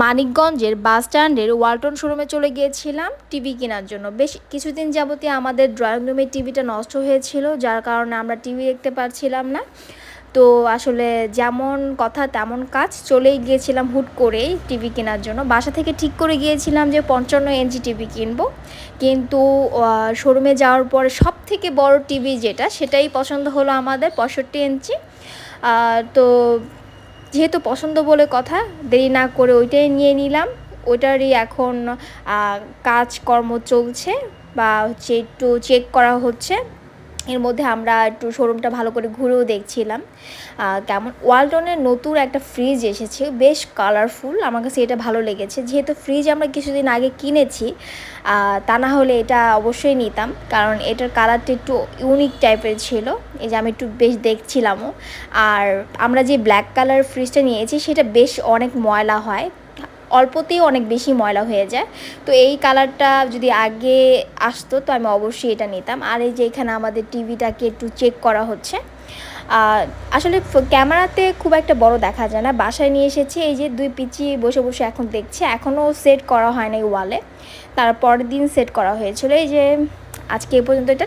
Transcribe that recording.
মানিকগঞ্জের বাস স্ট্যান্ডের ওয়ালটন শোরুমে চলে গিয়েছিলাম টিভি কেনার জন্য। বেশ কিছুদিন যাবতীয় আমাদের ড্রয়িং রুমের টিভিটা নষ্ট হয়েছিল, যার কারণে আমরা টিভি দেখতে পারছিলাম না। তো আসলে যেমন কথা তেমন কাজ চলেই গিয়েছিলাম হুট করেই টিভি কেনার জন্য। বাসা থেকে ঠিক করে গিয়েছিলাম যে পঞ্চান্ন ইঞ্চি টিভি কিনবো। কিন্তু শোরুমে যাওয়ার পরে সব থেকে বড় টিভি যেটা, সেটাই পছন্দ হলো আমাদের পঁয়ষট্টি ইঞ্চি। তো যেহেতু পছন্দ বলে কথা, দেরি না করে ওইটাই নিয়ে নিলাম। ওইটারই এখন কাজকর্ম চলছে বা হচ্ছে একটু চেক করা হচ্ছে। এর মধ্যে আমরা একটু শোরুমটা ভালো করে ঘুরেও দেখছিলাম। কেমন? ওয়ালটনের নতুন একটা ফ্রিজ এসেছে, বেশ কালারফুল আমার কাছে এটা ভালো লেগেছে। যেহেতু ফ্রিজ আমরা কিছুদিন আগে কিনেছি তা না হলে এটা অবশ্যই নিতাম, কারণ এটার কালারটা একটু ইউনিক টাইপের ছিল, এই যে আমি একটু বেশ দেখছিলামও। আর আমরা যে ব্ল্যাক কালার ফ্রিজটা নিয়েছি, সেটা বেশ অনেক ময়লা হয় অল্পতেই অনেক বেশি ময়লা হয়ে যায়। তো এই কালারটা যদি আগে আসতো, তো আমি অবশ্যই এটা নিতাম। আর এই যে এখানে আমাদের টিভিটাকে একটু চেক করা হচ্ছে। আসলে ক্যামেরাতে খুব একটা বড় দেখা যায় না। বাসায় নিয়ে এসেছি, এই যে দুই পিচি বসে বসে এখন দেখছি। এখনও সেট করা হয় না ওয়ালে তার পরের দিন সেট করা হয়েছিল। এই যে আজকে এ পর্যন্ত এটা